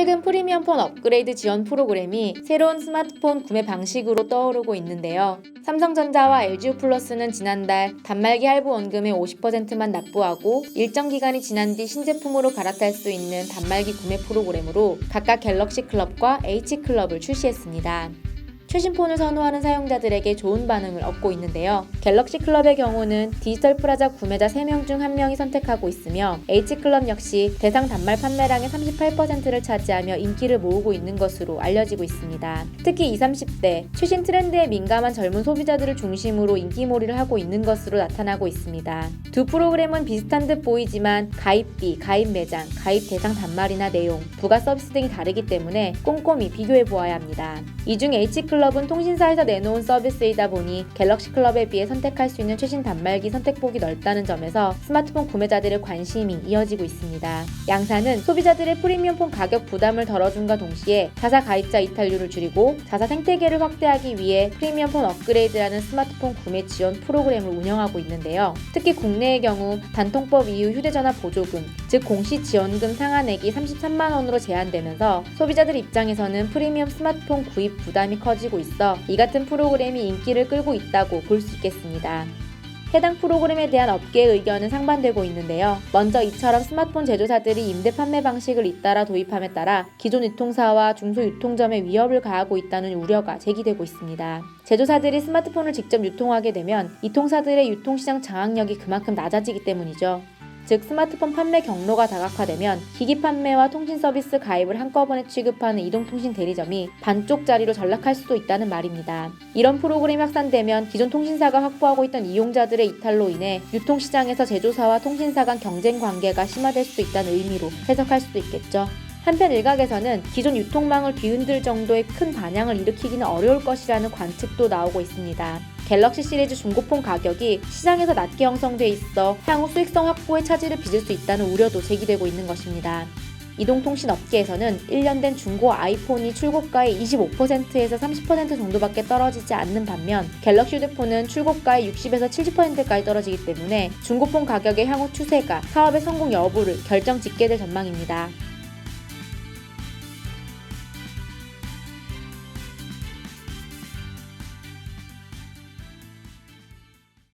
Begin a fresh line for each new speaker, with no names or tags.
최근 프리미엄 폰 업그레이드 지원 프로그램이 새로운 스마트폰 구매 방식으로 떠오르고 있는데요. 삼성전자와 LGU 플러스는 지난달 단말기 할부 원금의 50%만 납부하고 일정 기간이 지난 뒤 신제품으로 갈아탈 수 있는 단말기 구매 프로그램으로 각각 갤럭시 클럽과 H 클럽을 출시했습니다. 최신 폰을 선호하는 사용자들에게 좋은 반응을 얻고 있는데요. 갤럭시 클럽의 경우는 디지털 프라자 구매자 3명 중 1명이 선택하고 있으며 H클럽 역시 대상 단말 판매량의 38%를 차지하며 인기를 모으고 있는 것으로 알려지고 있습니다. 특히 20, 30대 최신 트렌드에 민감한 젊은 소비자들을 중심으로 인기몰이를 하고 있는 것으로 나타나고 있습니다. 두 프로그램은 비슷한 듯 보이지만 가입비, 가입 매장, 가입 대상 단말이나 내용, 부가 서비스 등이 다르기 때문에 꼼꼼히 비교해 보아야 합니다. 이중 H클럽 은 통신사에서 내놓은 서비스이다 보니 갤럭시 클럽에 비해 선택할 수 있는 최신 단말기 선택폭이 넓다는 점에서 스마트폰 구매자들의 관심이 이어지고 있습니다. 양사는 소비자들의 프리미엄폰 가격 부담을 덜어준과 동시에 자사 가입자 이탈률을 줄이고 자사 생태계를 확대하기 위해 프리미엄폰 업그레이드라는 스마트폰 구매 지원 프로그램을 운영하고 있는데요. 특히 국내의 경우 단통법 이후 휴대전화 보조금, 즉 공시 지원금 상한액이 33만 원으로 제한되면서 소비자들 입장에서는 프리미엄 스마트폰 구입 부담이 커지고 있어 이 같은 프로그램이 인기를 끌고 있다고 볼 수 있겠습니다. 해당 프로그램에 대한 업계의 의견은 상반되고 있는데요. 먼저 이처럼 스마트폰 제조사들이 임대 판매 방식을 잇따라 도입함에 따라 기존 유통사와 중소 유통점에 위협을 가하고 있다는 우려가 제기되고 있습니다. 제조사들이 스마트폰을 직접 유통하게 되면 이 통사들의 유통시장 장악력이 그만큼 낮아지기 때문이죠. 즉 스마트폰 판매 경로가 다각화되면 기기 판매와 통신 서비스 가입을 한꺼번에 취급하는 이동통신 대리점이 반쪽짜리로 전락할 수도 있다는 말입니다. 이런 프로그램이 확산되면 기존 통신사가 확보하고 있던 이용자들의 이탈로 인해 유통시장에서 제조사와 통신사 간 경쟁 관계가 심화될 수도 있다는 의미로 해석할 수도 있겠죠. 한편 일각에서는 기존 유통망을 뒤흔들 정도의 큰 반향을 일으키기는 어려울 것이라는 관측도 나오고 있습니다. 갤럭시 시리즈 중고폰 가격이 시장에서 낮게 형성돼 있어 향후 수익성 확보에 차질을 빚을 수 있다는 우려도 제기되고 있는 것입니다. 이동통신 업계에서는 1년 된 중고 아이폰이 출고가의 25%에서 30% 정도밖에 떨어지지 않는 반면 갤럭시 휴대폰은 출고가의 60에서 70%까지 떨어지기 때문에 중고폰 가격의 향후 추세가 사업의 성공 여부를 결정 짓게 될 전망입니다.